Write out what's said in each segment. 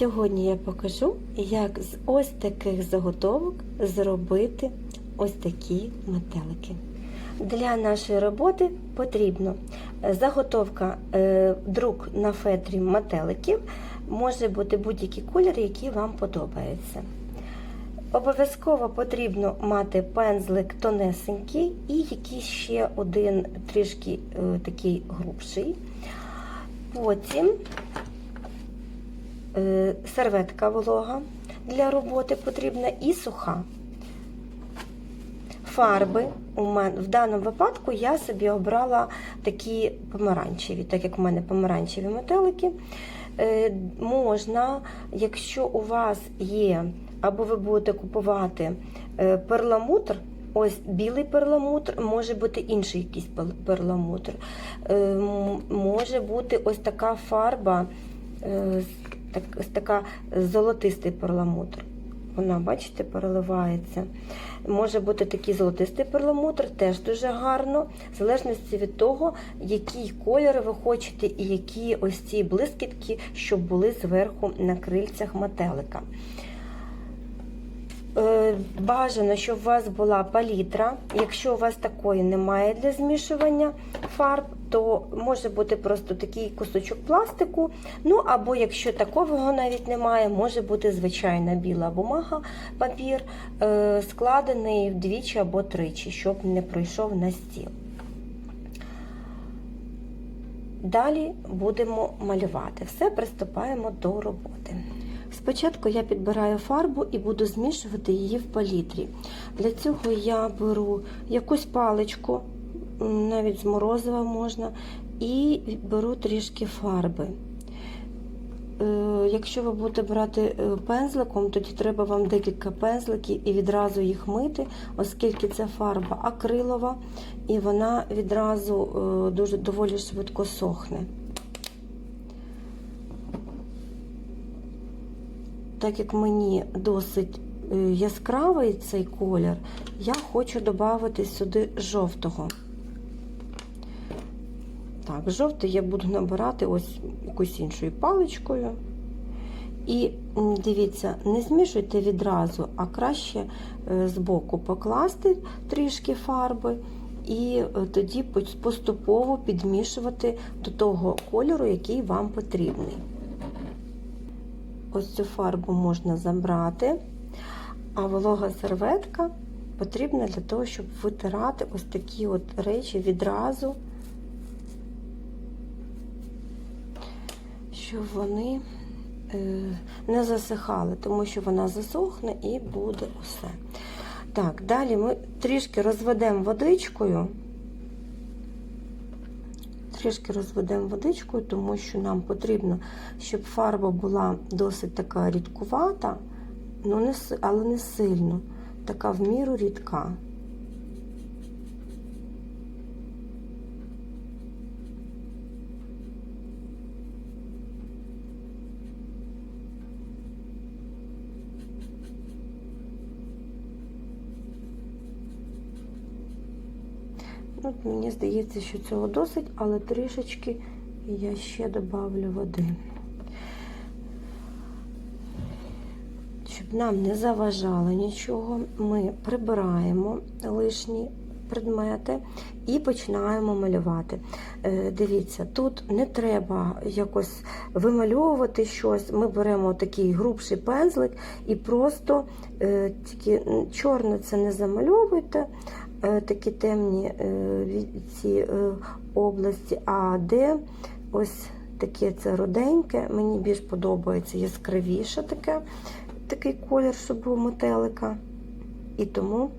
Сьогодні я покажу, як з ось таких заготовок зробити ось такі метелики. Для нашої роботи потрібно е, заготовка е, друк на фетрі метеликів, може бути будь-який колір, який вам подобається. Обов'язково потрібно мати пензлик тонесенький і якийсь ще один трішки е, такий грубший. Потім серветка волога для роботи потрібна і суха. Фарби у мене в даному випадку я собі обрала такі помаранчеві, так як у мене помаранчеві метелики. Е, можна, якщо у вас є, або ви будете купувати е, перламутр, ось білий перламутр, може бути інший якийсь перламутр. Е, може бути ось така фарба, е, так, ось така золотистий перламутр. Вона, бачите, переливається. Може бути такий золотистий перламутр, теж дуже гарно, в залежності від того, який колір ви хочете і які ось ці блискітки, щоб були зверху на крильцях метелика. Е, Бажано, щоб у вас була палітра. Якщо у вас такої немає для змішування фарб, то може бути просто такий кусочок пластику. Ну або якщо такого навіть немає, може бути звичайна біла бумага, папір, е, складений вдвічі або тричі, щоб не пройшов на стіл. Далі будемо малювати. Все, приступаємо до роботи. Спочатку я підбираю фарбу і буду змішувати її в палітрі. Для цього я беру якусь паличку, навіть з морозива можна, і беру трішки фарби. Е, Якщо ви будете брати е, пензликом, тоді треба вам декілька пензликів і відразу їх мити, оскільки це фарба акрилова і вона відразу е, дуже доволі швидко сохне. Так як мені досить яскравий цей колір, я хочу додати сюди жовтого. Так, жовтий я буду набирати ось якоюсь іншою паличкою. І дивіться, не змішуйте відразу, а краще збоку покласти трішки фарби, і тоді поступово підмішувати до того кольору, який вам потрібний. Ось цю фарбу можна забрати, а волога серветка потрібна для того, щоб витирати ось такі от речі відразу, щоб вони не засихали, тому що вона засохне і буде усе. Так, далі ми трішки розведемо водичкою. Трішки розведемо водичкою, тому що нам потрібно, щоб фарба була досить така рідкувата, ну але не сильно, така в міру рідка. От Мені здається, що цього досить, але трішечки я ще додавлю води. Щоб нам не заважало нічого, ми прибираємо лишні предмети і починаємо малювати. Дивіться, тут не треба якось вимальовувати щось. Ми беремо такий грубший пензлик і просто тільки чорне це не замальовуйте. Такі темні ці області, а де ось таке це руденьке, мені більш подобається яскравіше таке, такий колір, щоб був метелика. І тому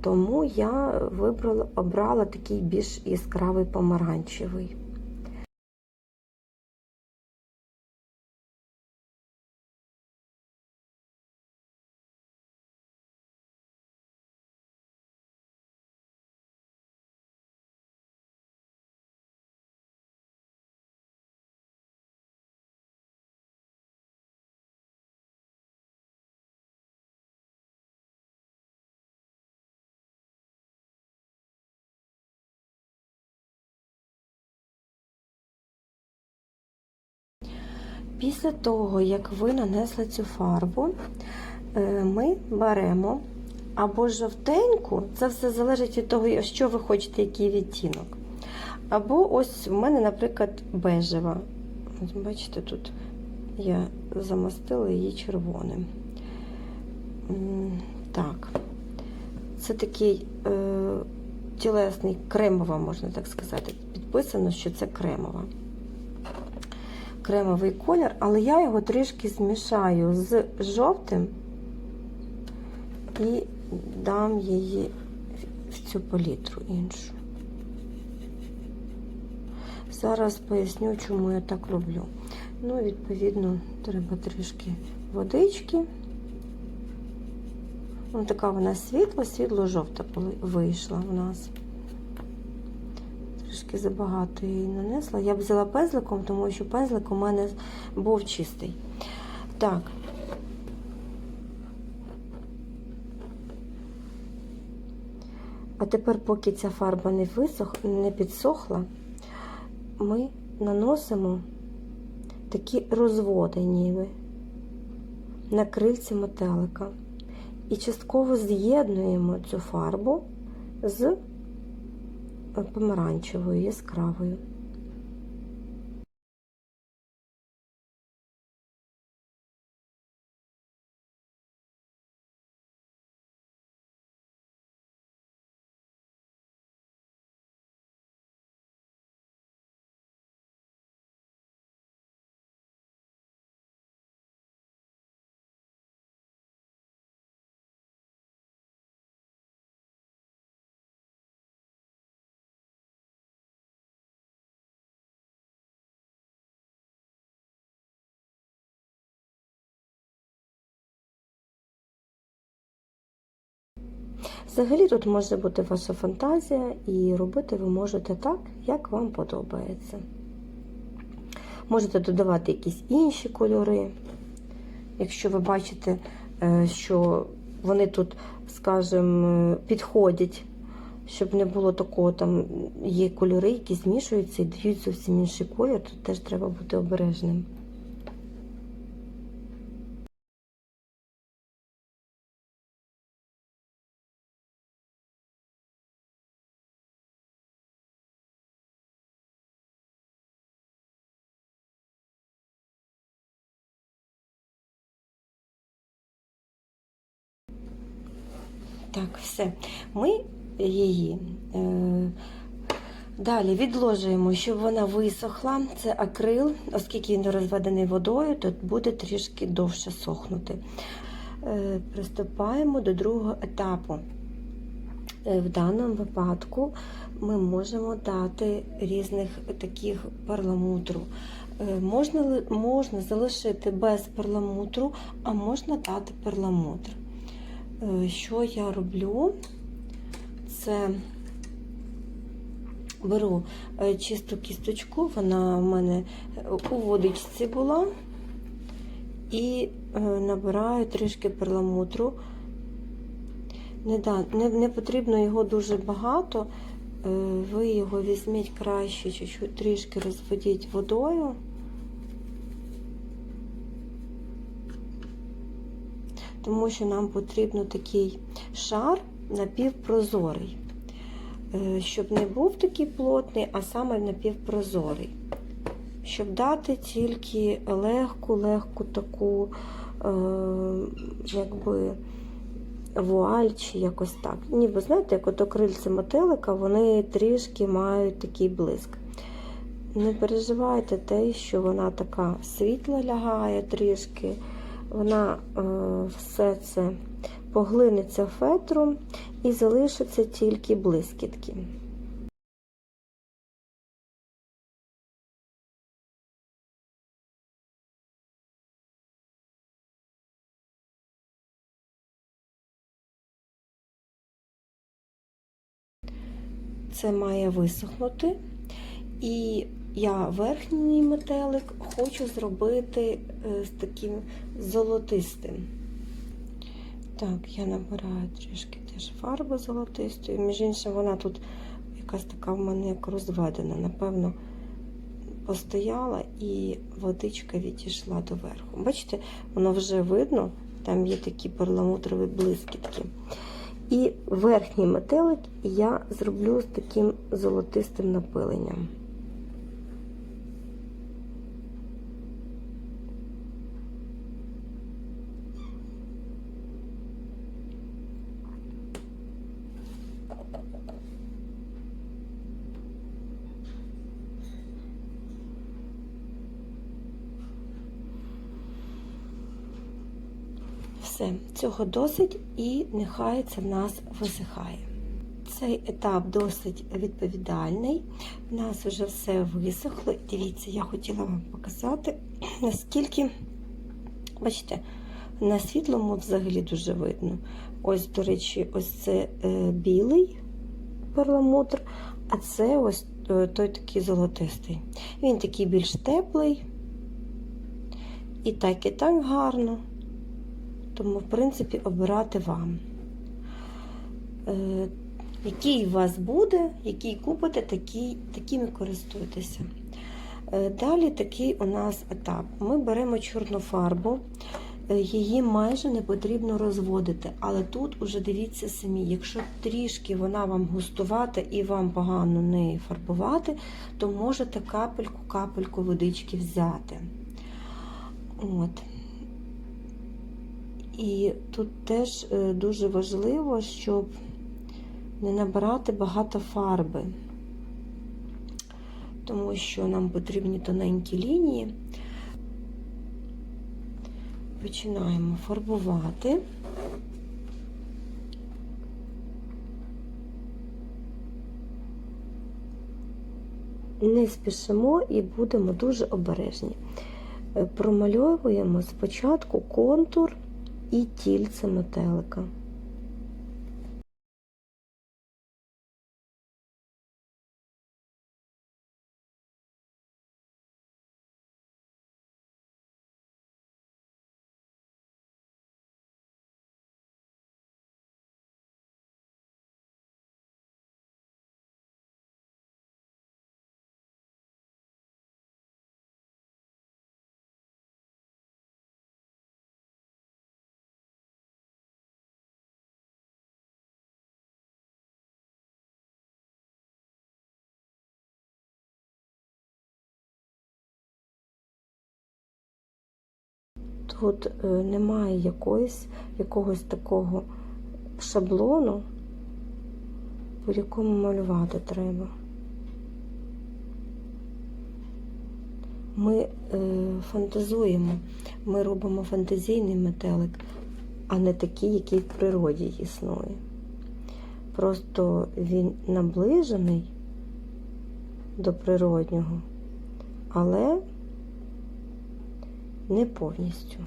тому я вибрала, обрала такий більш яскравий помаранчевий. Після того, як ви нанесли цю фарбу, е, ми беремо або жовтеньку, це все залежить від того, що ви хочете, який відтінок. Або ось в мене, наприклад, бежева. Бачите, тут я замастила її червоним. Так, це такий е, тілесний кремова, можна так сказати. Підписано, що це кремова. Кремовий колір, але я його трішки змішаю з жовтим і дам її в цю палітру іншу. Зараз поясню, чому я так роблю. Ну, відповідно, треба трішки водички. Ось така вона світла, світло-жовта вийшла у нас. Трішки забагато її нанесла. Я б взяла пензликом, тому що пензлик у мене був чистий. Так. А тепер, поки ця фарба не висох, не підсохла, ми наносимо такі розводи ніби на крильці метелика. І частково з'єднуємо цю фарбу з помаранчевою яскравою. Взагалі тут може бути ваша фантазія, і робити ви можете так, як вам подобається. Можете додавати якісь інші кольори. Якщо ви бачите, е, що вони тут, скажімо, підходять, щоб не було такого, там є кольори, які змішуються і дають зовсім інший колір, тут теж треба бути обережним. Так, все. Ми її е, далі відложуємо, щоб вона висохла. Це акрил, оскільки він розведений водою, то буде трішки довше сохнути. Е, Приступаємо до другого етапу. Е, в даному випадку ми можемо дати різних таких перламутру. Е, можна, можна залишити без перламутру, а можна дати перламутр. Е, що я роблю? Це беру е, чисту кісточку, вона в мене у водичці була, і е, набираю трішки перламутру. Не, да, не, не потрібно його дуже багато, ви його візьміть краще, чуть-чуть трішки розведіть водою. Тому що нам потрібно такий шар напівпрозорий, е, щоб не був такий плотний, а саме напівпрозорий. Щоб дати тільки легку-легку таку, е, якби, вуаль чи якось так. Ніби, знаєте, як ото крильці мотилика, вони трішки мають такий блиск. Не переживайте те, що вона така світла лягає трішки вона е, все це поглинеться фетром і залишиться тільки блискітки. Це має висохнути, і я верхній метелик хочу зробити е, з таким золотистим. Так, я набираю трішки теж фарби золотистої. Між іншим, вона тут якась така в мене як розведена. Напевно, постояла і водичка відійшла доверху. Бачите, воно вже видно, там є такі перламутрові блискітки. І верхній метелик я зроблю з таким золотистим напиленням. Все, цього досить і нехай це в нас висихає. Цей етап досить відповідальний. У нас вже все висохло. Дивіться, я хотіла вам показати, наскільки, бачите, на світлому взагалі дуже видно. Ось, до речі, ось це е, білий перламутр, а це ось е, той такий золотистий. Він такий більш теплий. І так, і так гарно. Тому, в принципі, обирати вам. Е, який у вас буде, який купите, такий, і користуйтеся. Е, далі такий у нас етап. Ми беремо чорну фарбу, е, її майже не потрібно розводити, але тут уже дивіться самі, якщо трішки вона вам густувата і вам погано не фарбувати, то можете капельку-капельку водички взяти. От. І тут теж е, дуже важливо, щоб не набирати багато фарби, тому що нам потрібні тоненькі лінії. Починаємо фарбувати. Не спішимо і будемо дуже обережні. Е, промальовуємо спочатку контур і тільце метелика. Тут е, немає якоїсь, якогось такого шаблону, по якому малювати треба. Ми е, фантазуємо, ми робимо фантазійний метелик, а не такий, який в природі існує. Просто він наближений до природнього, але не повністю.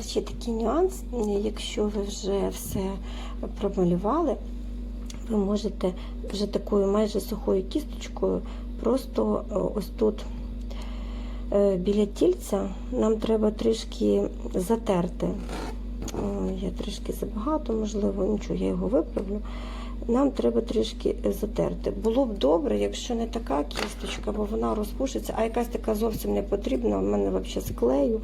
Ще такий нюанс, якщо ви вже все промалювали, ви можете вже такою майже сухою кісточкою просто е, ось тут е, біля тільця нам треба трішки затерти. Я трішки забагато, можливо, нічого, я його виправлю. Нам треба трішки затерти. Було б добре, якщо не така кісточка, бо вона розпушиться, а якась така зовсім не потрібна. У мене взагалі склею,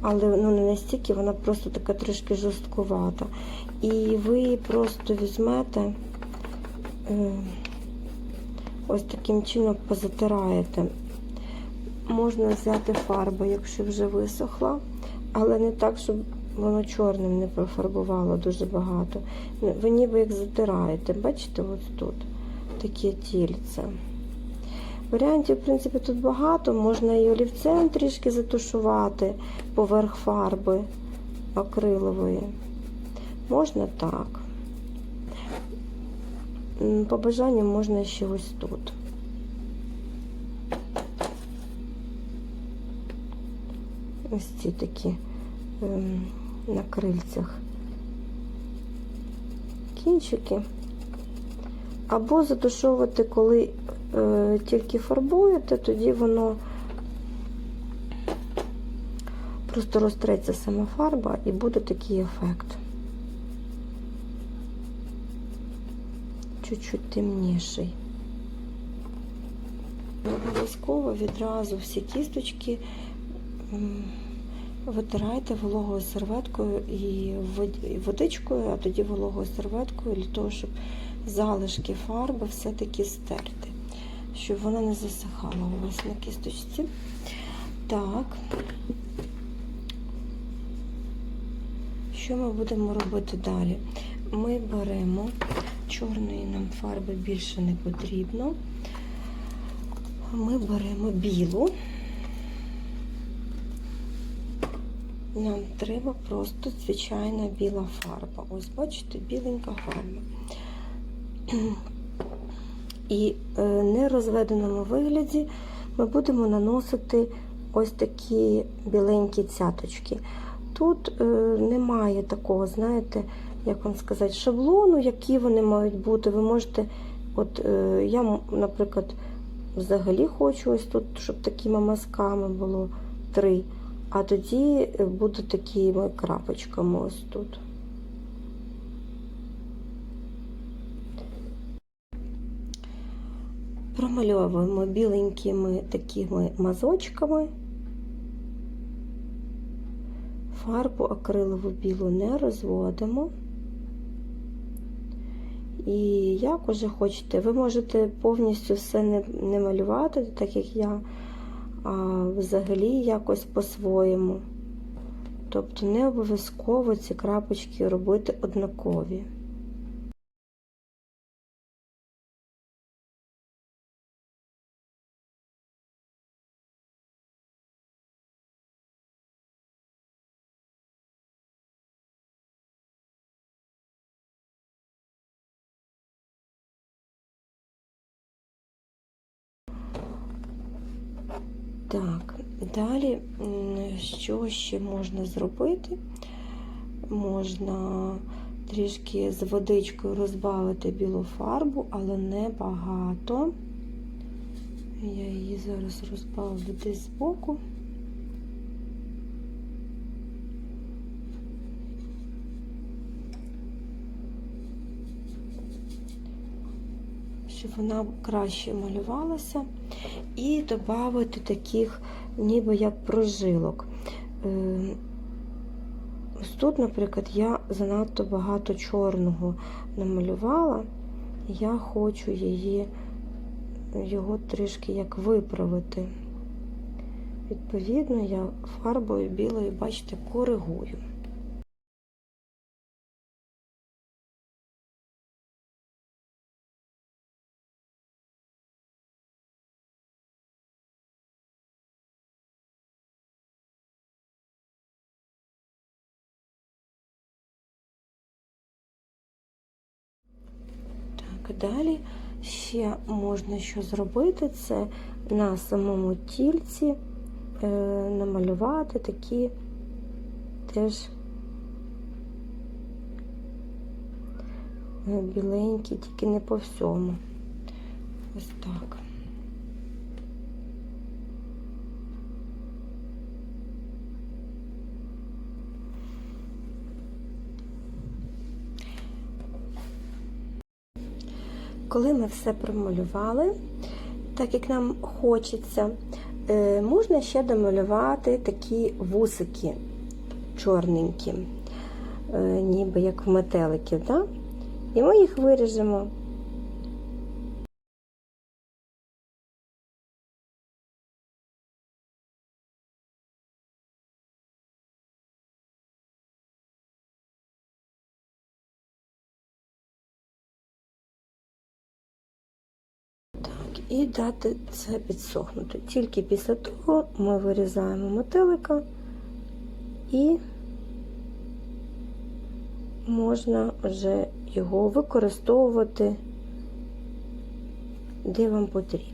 але ну, не настільки, вона просто така трішки жорсткувата. І ви просто візьмете, е, ось таким чином позатираєте. Можна взяти фарбу, якщо вже висохла, але не так, щоб воно чорним не профарбувало дуже багато. Ви ніби як затираєте, бачите, ось тут таке тільце. Варіантів, в принципі, тут багато. Можна і олівцем трішки затушувати поверх фарби акрилової. Можна так. По бажанню можна ще ось тут. Ось ці такі ем, на крильцях кінчики. Або затушовувати, коли е, тільки фарбуєте, тоді воно просто розтреться сама фарба і буде такий ефект. Чуть-чуть темніший. Обов'язково відразу всі кісточки витирайте вологою серветкою і водичкою, а тоді вологою серветкою для того, щоб залишки фарби все-таки стерти, щоб вона не засихала у вас на кісточці. Так. Що ми будемо робити далі? Ми беремо чорної нам фарби більше не потрібно. Ми беремо білу. Нам треба просто звичайна біла фарба. Ось, бачите, біленька фарба. І е, не розведеному вигляді ми будемо наносити ось такі біленькі цяточки. Тут е, немає такого, знаєте, як вам сказати, шаблону, які вони мають бути. Ви можете, от е, я, наприклад, взагалі хочу ось тут, щоб такими мазками було три. А тоді буду такими крапочками ось тут. Промальовуємо біленькими такими мазочками. Фарбу акрилову білу не розводимо. І як уже хочете, ви можете повністю все не, не малювати, так як я а взагалі якось по-своєму. Тобто не обов'язково ці крапочки робити однакові. Що ще можна зробити? Можна трішки з водичкою розбавити білу фарбу, але не багато. Я її зараз розбавлю десь збоку. Щоб вона краще малювалася і додати таких ніби як прожилок. Е, Ось тут, наприклад, я занадто багато чорного намалювала, я хочу її, його трішки як виправити. Відповідно, я фарбою білою, бачите, коригую. Так, далі ще можна що зробити, це на самому тільці е, намалювати такі теж е, біленькі, тільки не по всьому. Ось так. Коли ми все промалювали, так як нам хочеться, е, можна ще домалювати такі вусики чорненькі, е, ніби як в метеликів. Да? І ми їх виріжемо. І дати це підсохнути. Тільки після того ми вирізаємо метелика і можна вже його використовувати, де вам потрібно.